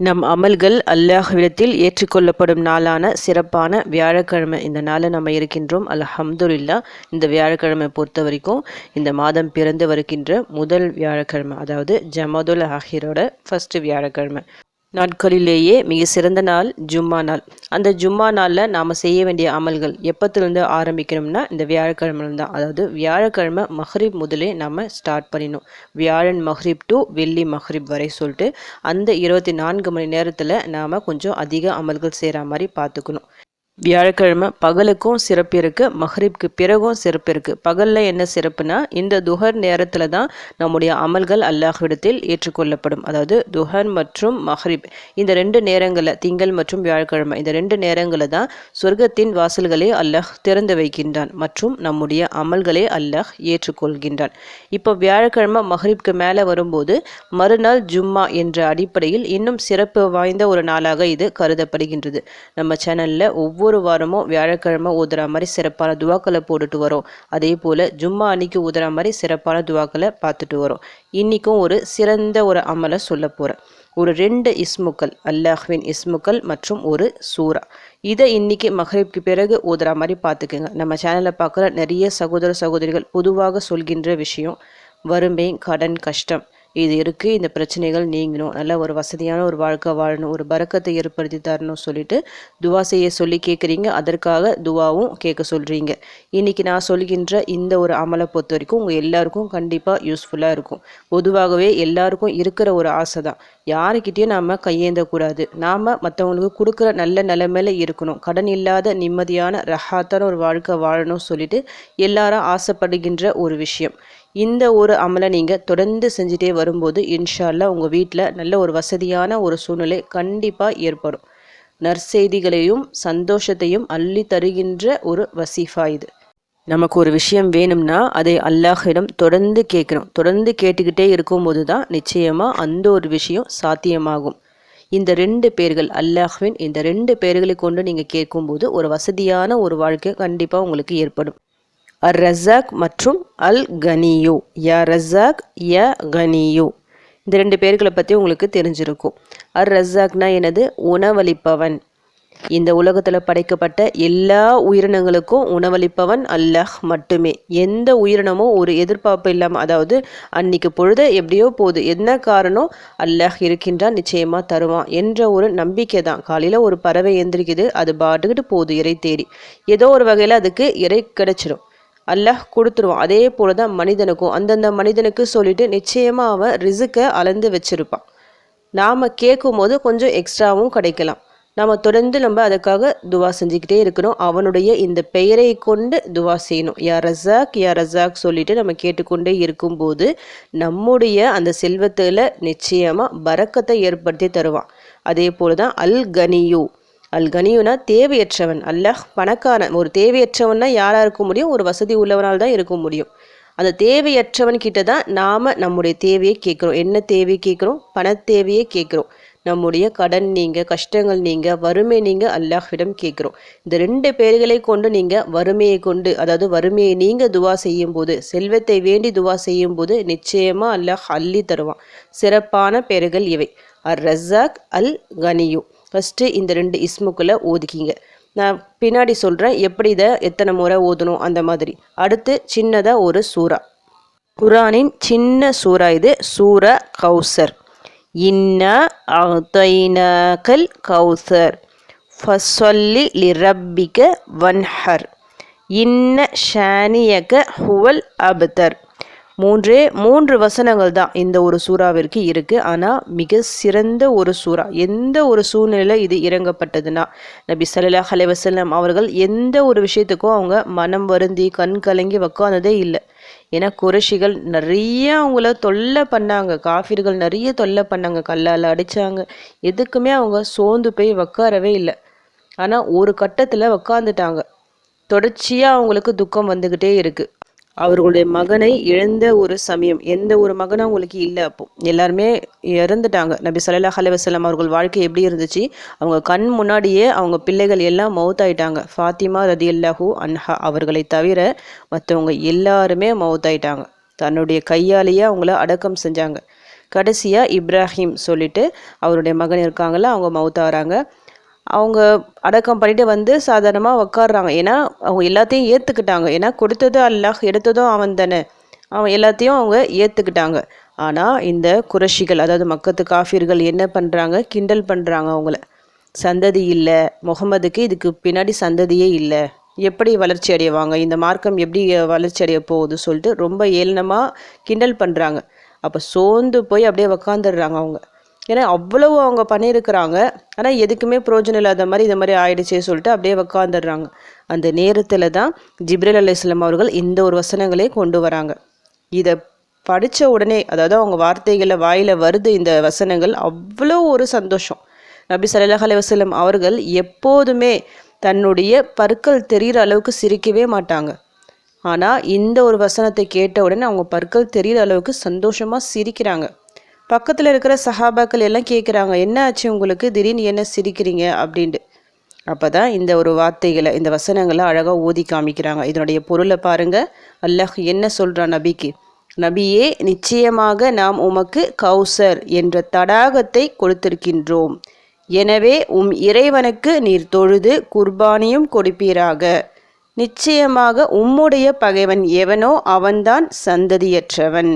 நம் அமல்கள் அல்லாஹ்விடத்தில் ஏற்றுக்கொள்ளப்படும் நாளான சிறப்பான வியாழக்கிழமை. இந்த நாளில் நம்ம இருக்கின்றோம் அல்ஹம்துல்லா இந்த வியாழக்கிழமை பொறுத்த வரைக்கும் இந்த மாதம் பிறந்து வருகின்ற முதல் வியாழக்கிழமை அதாவது ஜமதுல் ஆஹிரோட ஃபர்ஸ்ட் வியாழக்கிழமை. நாட்களிலேயே மிக சிறந்த நாள் ஜும்மா நாள். அந்த ஜும்மா நாளில் நாம் செய்ய வேண்டிய அமல்கள் எப்பத்துலேருந்து ஆரம்பிக்கணும்னா இந்த வியாழக்கிழமை தான். அதாவது வியாழக்கிழமை மஹ்ரீப் முதலே நம்ம ஸ்டார்ட் பண்ணிடணும். வியாழன் மஹ்ரீப் டு வெள்ளி மஹ்ரிப் வரை சொல்லிட்டு அந்த இருபத்தி நான்கு மணி நேரத்தில் நாம் கொஞ்சம் அதிக அமல்கள் செய்கிற மாதிரி பார்த்துக்கணும். வியாழக்கிழமை பகலுக்கும் சிறப்பு இருக்குது மஹ்ரிப்க்கு பிறகும் சிறப்பு இருக்குது பகலில் என்ன சிறப்புனா இந்த துஹர் நேரத்தில் தான் நம்முடைய அமல்கள் அல்லாஹ்விடத்தில் ஏற்றுக்கொள்ளப்படும். அதாவது துஹர் மற்றும் மஹ்ரிப் இந்த ரெண்டு நேரங்களில் திங்கள் மற்றும் வியாழக்கிழமை இந்த ரெண்டு நேரங்களில் தான் சொர்க்கத்தின் வாசல்களை அல்லாஹ் திறந்து வைக்கின்றான் மற்றும் நம்முடைய அமல்களை அல்லாஹ் ஏற்றுக்கொள்கின்றான். இப்போ வியாழக்கிழமை மஹ்ரிப்க்கு மேலே வரும்போது மறுநாள் ஜும்மா என்ற அடிப்படையில் இன்னும் சிறப்பு வாய்ந்த ஒரு நாளாக இது கருதப்படுகின்றது. நம்ம சேனலில் ஒவ்வொரு ஒவ்வொரு வாரமும் வியாழக்கிழமை ஊதுற மாதிரி சிறப்பான துவாக்களை போட்டுட்டு வரோம். அதே போல் ஜும்மா அன்னைக்கு ஊதுற மாதிரி சிறப்பான துவாக்களை பார்த்துட்டு வரோம். இன்றைக்கும் ஒரு சிறந்த ஒரு அமலை சொல்ல போகிறேன் ஒரு ரெண்டு இஸ்முக்கள் அல்லாஹ்வின் இஸ்முக்கள் மற்றும் ஒரு சூரா. இதை இன்றைக்கி மஹரிப்க்கு பிறகு ஊதுற மாதிரி பார்த்துக்குங்க. நம்ம சேனலில் பார்க்குற நிறைய சகோதர சகோதரிகள் பொதுவாக சொல்கின்ற விஷயம் வறுமை கடன் கஷ்டம். இது இருக்குது இந்த பிரச்சனைகள் நீங்கணும். நல்ல ஒரு வசதியான ஒரு வாழ்க்கை வாழணும் ஒரு பறக்கத்தை ஏற்படுத்தி தரணும் சொல்லிட்டு துவா செய்ய சொல்லி கேட்குறீங்க அதற்காக துவாவும் கேட்க சொல்கிறீங்க இன்றைக்கி நான் சொல்கின்ற இந்த ஒரு அமலை பொறுத்த வரைக்கும் உங்கள் எல்லாருக்கும் கண்டிப்பாக யூஸ்ஃபுல்லாக இருக்கும். பொதுவாகவே எல்லாருக்கும் இருக்கிற ஒரு ஆசை தான். யாருக்கிட்டேயும் நாம் கையேந்தக்கூடாது. நாம் மற்றவங்களுக்கு கொடுக்குற நல்ல நிலைமையில இருக்கணும். கடன் இல்லாத நிம்மதியான ரஹாத்தான ஒரு வாழ்க்கை வாழணும் சொல்லிட்டு எல்லாரும் ஆசைப்படுகின்ற ஒரு விஷயம். இந்த ஒரு அமலை நீங்கள் தொடர்ந்து செஞ்சுட்டே வரும்போது இன்ஷால்லா உங்கள் வீட்டில் நல்ல ஒரு வசதியான ஒரு சூழ்நிலை கண்டிப்பாக ஏற்படும். நற்செய்திகளையும் சந்தோஷத்தையும் அள்ளி தருகின்ற ஒரு வசீஃபா இது. நமக்கு ஒரு விஷயம் வேணும்னா அதை அல்லாஹிடம் தொடர்ந்து கேட்கணும். தொடர்ந்து கேட்டுக்கிட்டே இருக்கும்போது தான் நிச்சயமாக அந்த ஒரு விஷயம் சாத்தியமாகும். இந்த ரெண்டு பேர்கள் அல்லாஹ்வின் இந்த ரெண்டு பேர்களை கொண்டு நீங்கள் கேட்கும்போது ஒரு வசதியான ஒரு வாழ்க்கை கண்டிப்பாக உங்களுக்கு ஏற்படும். அர் ரசாக் மற்றும் அல் கனியு யா ரசாக் ய கனியு. இந்த ரெண்டு பேர்களை பற்றி உங்களுக்கு தெரிஞ்சிருக்கும். அர் ரசாக்னா எனது உணவளிப்பவன். இந்த உலகத்தில் படைக்கப்பட்ட எல்லா உயிரினங்களுக்கும் உணவளிப்பவன் அல்லாஹ் மட்டுமே. எந்த உயிரினமும் ஒரு எதிர்பார்ப்பு இல்லாமல் அதாவது அன்னைக்கு பொழுது எப்படியோ போகுது. என்ன காரணம்? அல்லாஹ் இருக்கின்றான் நிச்சயமாக தருவான் என்ற ஒரு நம்பிக்கை தான். காலையில் ஒரு பறவை எந்திரிக்குது அது பாட்டுக்கிட்டு போகுது இறை தேடி. ஏதோ ஒரு வகையில் அதுக்கு இறை கிடைச்சிடும் அல்லாஹ் கொடுத்துருவான். அதே போல தான் மனிதனுக்கும். அந்தந்த மனிதனுக்கு சொல்லிட்டு நிச்சயமாக அவன் ரிசுக்கை அளந்து வச்சுருப்பான். நாம் கேட்கும் போது கொஞ்சம் எக்ஸ்ட்ராவும் கிடைக்கலாம். நாம் தொடர்ந்து நம்ம அதுக்காக துவா செஞ்சுக்கிட்டே இருக்கணும் அவனுடைய இந்த பெயரை கொண்டு துவா செய்யணும். யா ரசாக் யா ரசாக் சொல்லிட்டு நம்ம கேட்டுக்கொண்டே இருக்கும்போது நம்முடைய அந்த செல்வத்தில் நிச்சயமாக பறக்கத்தை ஏற்படுத்தி தருவான். அதே போல தான் அல் கனியூ அல் கனியுனா தேவையற்றவன். அல்லாஹ் பணக்காரன் ஒரு தேவையற்றவன்னா யாராக இருக்க முடியும்? ஒரு வசதி உள்ளவனால் தான் இருக்க முடியும். அந்த தேவையற்றவன் கிட்ட தான் நாம் நம்முடைய தேவையை கேட்குறோம். என்ன தேவையை கேட்குறோம்? பண தேவையை கேட்குறோம். நம்முடைய கடன் நீங்கள் கஷ்டங்கள் நீங்கள் வறுமை நீங்கள் அல்லாஹ்விடம் கேட்குறோம். இந்த ரெண்டு பேர்களை கொண்டு நீங்கள் வறுமையை கொண்டு அதாவது வறுமையை நீங்கள் துவா செய்யும் போது செல்வத்தை வேண்டி துவா செய்யும் போது நிச்சயமாக அல்லாஹ் அள்ளி தருவான். சிறப்பான பேர்கள் இவை. அர் ரஸாக் அல் கனியு ஃபஸ்ட்டு இந்த ரெண்டு இஸ்முக்களை ஓதிக்கிங்க. நான் பின்னாடி சொல்கிறேன் எப்படி இதை எத்தனை முறை ஓதணும் அந்த மாதிரி. அடுத்து சின்னதாக ஒரு சூறா. குரானின் சின்ன சூறா இது சூரா கௌசர். இன்ன அத்தைனகல் கௌசர் ஃபஸ்வல்லி லிரப்பிக வன்ஹர். இன்ன ஷானியக ஹுவல் அபதர். மூன்றே மூன்று வசனங்கள் தான் இந்த ஒரு சூறாவிற்கு இருக்குது ஆனால் மிக சிறந்த ஒரு சூறா எந்த ஒரு சூழ்நிலையில் இது இறங்கப்பட்டதுன்னா நபி சல்லாஹ் அலைவசல்லம் அவர்கள் எந்த ஒரு விஷயத்துக்கும் அவங்க மனம் வருந்தி கண் கலங்கி உக்காந்ததே இல்லை. ஏன்னா குறைஷிகள் நிறைய அவங்கள தொல்லை பண்ணாங்க. காஃபிர்கள் நிறைய தொல்லை பண்ணாங்க. கல்லால் அடித்தாங்க எதுக்குமே அவங்க சோர்ந்து போய் உக்காரவே இல்லை. ஆனால் ஒரு கட்டத்தில் உக்காந்துட்டாங்க. தொடர்ச்சியாக அவங்களுக்கு துக்கம் வந்துக்கிட்டே இருக்குது அவர்களுடைய மகனை இழந்த ஒரு சமயம் எந்த ஒரு மகனும் அவங்களுக்கு இல்லை அப்போ. எல்லாருமே இறந்துட்டாங்க. நபி ஸல்லல்லாஹு அலுவலம் அவர்கள் வாழ்க்கை எப்படி இருந்துச்சு? அவங்க கண் முன்னாடியே அவங்க பிள்ளைகள் எல்லாம் மவுத்தாயிட்டாங்க. ஃபாத்திமா ரதி அல்லாஹூ அன்ஹா அவர்களை தவிர மற்றவங்க எல்லாருமே மௌத்தாயிட்டாங்க தன்னுடைய கையாலேயே அவங்கள அடக்கம் செஞ்சாங்க. கடைசியாக இப்ராஹிம் சொல்லிட்டு அவருடைய மகன் இருக்காங்களா அவங்க மௌத்தாகிறாங்க அவங்க அடக்கம் பண்ணிட்டு வந்து சாதாரணமாக உக்காடுறாங்க ஏன்னா அவங்க எல்லாத்தையும் ஏற்றுக்கிட்டாங்க ஏன்னா கொடுத்ததும் அல்லாஹ் எடுத்ததும் அவன் தானே. அவன் எல்லாத்தையும் அவங்க ஏற்றுக்கிட்டாங்க ஆனால் இந்த குரஷிகள் அதாவது மக்கத்து காஃபிர்கள் என்ன பண்ணுறாங்க கிண்டல் பண்ணுறாங்க அவங்கள. சந்ததி இல்லை. முகமதுக்கு இதுக்கு பின்னாடி சந்ததியே இல்லை. எப்படி வளர்ச்சி அடைவாங்க? இந்த மார்க்கம் எப்படி வளர்ச்சி அடைய போகுது சொல்லிட்டு ரொம்ப ஏளனமாக கிண்டல் பண்ணுறாங்க அப்போ சோர்ந்து போய் அப்படியே உக்காந்துடுறாங்க அவங்க. ஏன்னா அவ்வளவு அவங்க பண்ணியிருக்கிறாங்க. ஆனால் எதுக்குமே பிரயோஜனம் இல்லாத மாதிரி இது மாதிரி ஆயிடுச்சே சொல்லிட்டு அப்படியே உக்காந்துடுறாங்க. அந்த நேரத்தில் தான் ஜிப்ரேல் அலையாம் அவர்கள் இந்த ஒரு வசனங்களே கொண்டு வராங்க. இதை படித்த உடனே அதாவது அவங்க வார்த்தைகளில் வாயில் வருது இந்த வசனங்கள் அவ்வளோ ஒரு சந்தோஷம். நபி சல்லாஹ் அலைஹி அவர்கள் எப்போதுமே தன்னுடைய பற்கள் தெரிகிற அளவுக்கு சிரிக்கவே மாட்டாங்க. ஆனால் இந்த ஒரு வசனத்தை கேட்ட உடனே அவங்க பற்கள் தெரிகிற அளவுக்கு சந்தோஷமாக சிரிக்கிறாங்க. பக்கத்தில் இருக்கிற சஹாபாக்கள் எல்லாம் கேட்குறாங்க என்ன ஆச்சு உங்களுக்கு? திடீர்னு என்ன சிரிக்கிறீங்க? அப்படின்ட்டு. அப்போ தான் இந்த ஒரு வார்த்தைகளை இந்த வசனங்களை அழகாக ஓதி காமிக்கிறாங்க. இதனுடைய பொருளை பாருங்கள் அல்லாஹ் என்ன சொல்கிறான் நபிக்கு? நபியே நிச்சயமாக நாம் உமக்கு கௌசர் என்ற தடாகத்தை கொடுத்திருக்கின்றோம். எனவே உம் இறைவனுக்கு நீர் தொழுது குர்பானியும் கொடுப்பீராக. நிச்சயமாக உம்முடைய பகைவன் எவனோ அவன்தான் சந்ததியற்றவன்.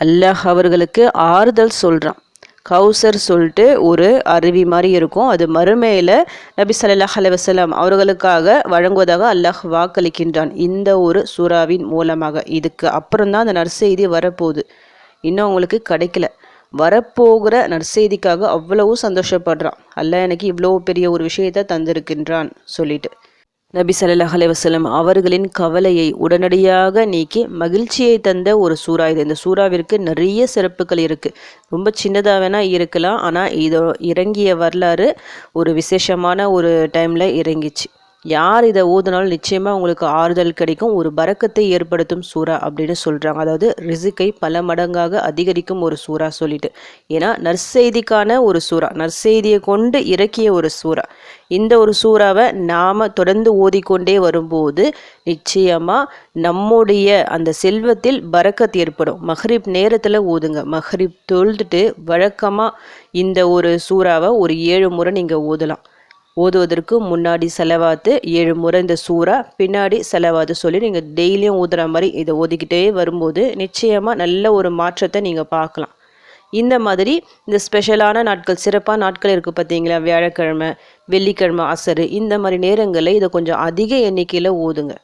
அல்லாஹ் அவர்களுக்கு ஆறுதல் சொல்கிறான் கௌசர் சொல்லிட்டு ஒரு அருவி மாதிரி இருக்கும். அது மறுமையில் நபி சல்லாஹ் அலுவலாம் அவர்களுக்காக வழங்குவதாக அல்லாஹ் வாக்களிக்கின்றான். இந்த ஒரு சூறாவின் மூலமாக. இதுக்கு அப்புறம் தான் அந்த நற்செய்தி வரப்போகுது. இன்னும் அவங்களுக்கு கிடைக்கல. வரப்போகிற நற்செய்திக்காக அவ்வளவு சந்தோஷப்படுறான். அல்லாஹ் எனக்கு இவ்வளோ பெரிய ஒரு விஷயத்தை தந்திருக்கின்றான் சொல்லிட்டு. நபி சல்லாஹ் அலைவசலம் அவர்களின் கவலையை உடனடியாக நீக்கி மகிழ்ச்சியை தந்த ஒரு சூறா இது. இந்த சூறாவிற்கு நிறைய சிறப்புகள் இருக்குது ரொம்ப சின்னதாக வேணால் இருக்கலாம். ஆனால் இதோ இறங்கிய வரலாறு ஒரு விசேஷமான ஒரு டைமில் இறங்கிச்சு. யார் இதை ஓதுனாலும் நிச்சயமாக உங்களுக்கு ஆறுதல் கிடைக்கும் ஒரு பறக்கத்தை ஏற்படுத்தும் சூறா அப்படின்னு சொல்கிறாங்க அதாவது ரிசுக்கை பல மடங்காக அதிகரிக்கும் ஒரு சூறா சொல்லிட்டு. ஏன்னா நற்செய்திக்கான ஒரு சூறா நற்செய்தியை கொண்டு இறக்கிய ஒரு சூறா. இந்த ஒரு சூறாவை நாம் தொடர்ந்து ஓதிக்கொண்டே வரும்போது நிச்சயமாக நம்முடைய அந்த செல்வத்தில் பறக்கத் ஏற்படும். மஹ்ரிப் நேரத்தில் ஓதுங்க மஹ்ரிப் தொழுதுட்டு வழக்கமாக இந்த ஒரு சூறாவை ஒரு ஏழு முறை நீங்கள் ஓதலாம் ஓதுவதற்கு முன்னாடி செலவாத்து ஏழு முறை இந்த சூறா பின்னாடி செலவாத்து சொல்லி நீங்கள் டெய்லியும் ஊதுற மாதிரி இதை ஓதிக்கிட்டே வரும்போது நிச்சயமாக நல்ல ஒரு மாற்றத்தை நீங்கள் பார்க்கலாம். இந்த மாதிரி இந்த ஸ்பெஷலான நாட்கள் சிறப்பான நாட்கள் இருக்குது பார்த்தீங்களா? வியாழக்கிழமை வெள்ளிக்கிழமை அசரு இந்த மாதிரி நேரங்களில் இதை கொஞ்சம் அதிக எண்ணிக்கையில் ஓதுங்க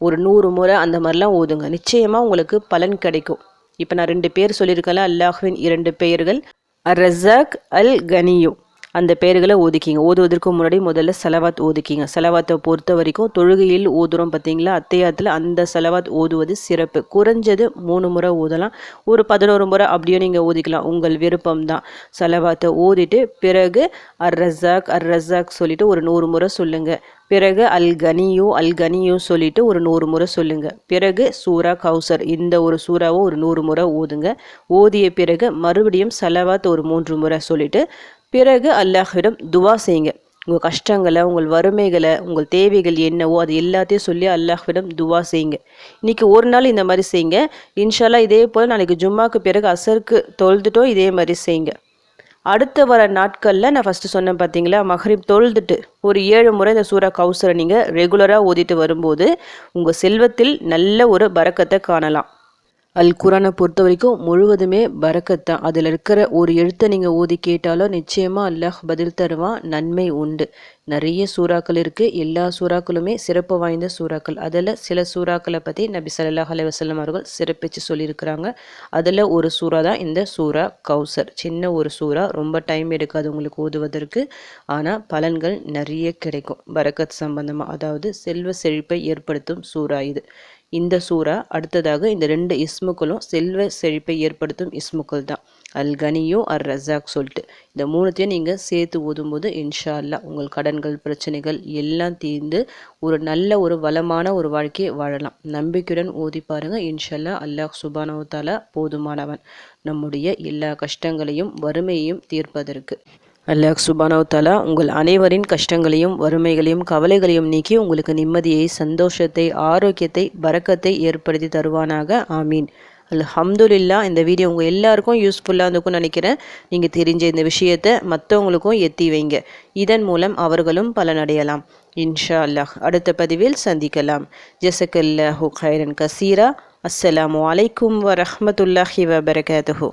ஒரு நூறு முறை அந்த மாதிரிலாம் ஓதுங்க நிச்சயமாக உங்களுக்கு பலன் கிடைக்கும். இப்போ நான் ரெண்டு பேர் சொல்லியிருக்கேன்ல அல்லாஹ்வின் இரண்டு பெயர்கள் அர் ரஸாக் அல் கனியோ அந்த பெயர்களை ஓதிக்கிங்க ஓதுவதற்கு முன்னாடி முதல்ல செலவாத் ஓதிக்கிங்க செலவாத்தை பொறுத்த வரைக்கும் தொழுகையில் ஓதுறோம் பார்த்தீங்களா? அத்தையாத்தில் அந்த செலவாத் ஓதுவது சிறப்பு. குறைஞ்சது மூணு முறை ஓதலாம். ஒரு பதினோரு முறை அப்படியே நீங்கள் ஓதிக்கலாம். உங்கள் விருப்பம் தான் செலவாத்தை ஓதிட்டு பிறகு அர் ரஸாக் அர் ரஸாக் சொல்லிட்டு ஒரு நூறு முறை சொல்லுங்கள் பிறகு அல் கனியோ அல் கனியோ சொல்லிட்டு ஒரு நூறு முறை சொல்லுங்க. பிறகு சூரா கௌசர். இந்த ஒரு சூறாவை ஒரு நூறு முறை ஓதுங்க. ஓதிய பிறகு மறுபடியும் சலவாத் ஒரு மூன்று முறை சொல்லிட்டு பிறகு அல்லாஹ்விடம் துவா செய்யுங்க. உங்கள் கஷ்டங்களை உங்கள் வறுமைகளை உங்கள் தேவைகள் என்னவோ அது எல்லாத்தையும் சொல்லி அல்லாஹ்விடம் துவா செய்யுங்க. இன்னைக்கு ஒரு நாள் இந்த மாதிரி செய்யுங்க. இன்ஷால்லா இதே போல் நாளைக்கு ஜும்மாக்கு பிறகு அசருக்கு தொழுதுட்டோ இதே மாதிரி செய்யுங்க. அடுத்து வர நாட்களில் நான் ஃபஸ்ட்டு சொன்னேன் பார்த்தீங்களா மஹ்ரிப் தொழுதுட்டு ஒரு ஏழு முறை இந்த சூரா கவுசரை நீங்கள் ரெகுலராக ஓதிட்டு வரும்போது உங்கள் செல்வத்தில் நல்ல ஒரு பறக்கத்தை காணலாம். அல் குரானை பொறுத்த வரைக்கும் முழுவதுமே பறக்கத்தான் அதில் இருக்கிற ஒரு எழுத்தை நீங்கள் ஓதி கேட்டாலும் நிச்சயமாக அல்லாஹ் பதில் தருவான் நன்மை உண்டு. நிறைய சூறாக்கள் இருக்குது எல்லா சூறாக்களுமே சிறப்பு வாய்ந்த சூறாக்கள். அதில் சில சூறாக்களை பற்றி நபி சல்லாஹ் அலைவசல்லம் அவர்கள் சிறப்பித்து சொல்லியிருக்கிறாங்க. அதில் ஒரு சூறா தான் இந்த சூறா கௌசர். சின்ன ஒரு சூறா ரொம்ப டைம் எடுக்காது உங்களுக்கு ஓதுவதற்கு. ஆனால் பலன்கள் நிறைய கிடைக்கும். பரக்கத் சம்பந்தமாக அதாவது செல்வ செழிப்பை ஏற்படுத்தும் சூறா இது. இந்த சூறா அடுத்ததாக இந்த ரெண்டு இஸ்முக்களும் செல்வ செழிப்பை ஏற்படுத்தும் இஸ்முக்கள் தான். அல் கனியோ அர் ரசாக் சொல்லிட்டு. இந்த மூணுத்தையும் நீங்கள் சேர்த்து ஓதும்போது இன்ஷா அல்லா உங்கள் கடன்கள் பிரச்சனைகள் எல்லாம் தீர்ந்து ஒரு நல்ல ஒரு வளமான ஒரு வாழ்க்கையை வாழலாம். நம்பிக்கையுடன் ஓதி பாருங்கள் இன்ஷல்லா அல்லாஹ் சுபானவத்தாலா போதுமானவன். நம்முடைய எல்லா கஷ்டங்களையும் வறுமையையும் தீர்ப்பதற்கு. அல்லாஹ் சுபானவத்தாலா உங்கள் அனைவரின் கஷ்டங்களையும் வறுமைகளையும் கவலைகளையும் நீக்கி உங்களுக்கு நிம்மதியை சந்தோஷத்தை ஆரோக்கியத்தை பறக்கத்தை ஏற்படுத்தி தருவானாக. ஆமீன். அல்ஹம்துலில்லா இந்த வீடியோ உங்கள் எல்லாருக்கும் யூஸ்ஃபுல்லாக இருந்துக்கும் நினைக்கிறேன். நீங்கள் தெரிஞ்ச இந்த விஷயத்தை மற்றவங்களுக்கும் எத்தி வைங்க. இதன் மூலம் அவர்களும் பலனடையலாம் இன்ஷா அல்லாஹ் அடுத்த பதிவில் சந்திக்கலாம். ஜசக்கல்லாஹு ஹைரன் கசீரா. அஸ்ஸலாமு அலைக்கும் வரஹமத்துல்லாஹி வபரகாத்துஹூ.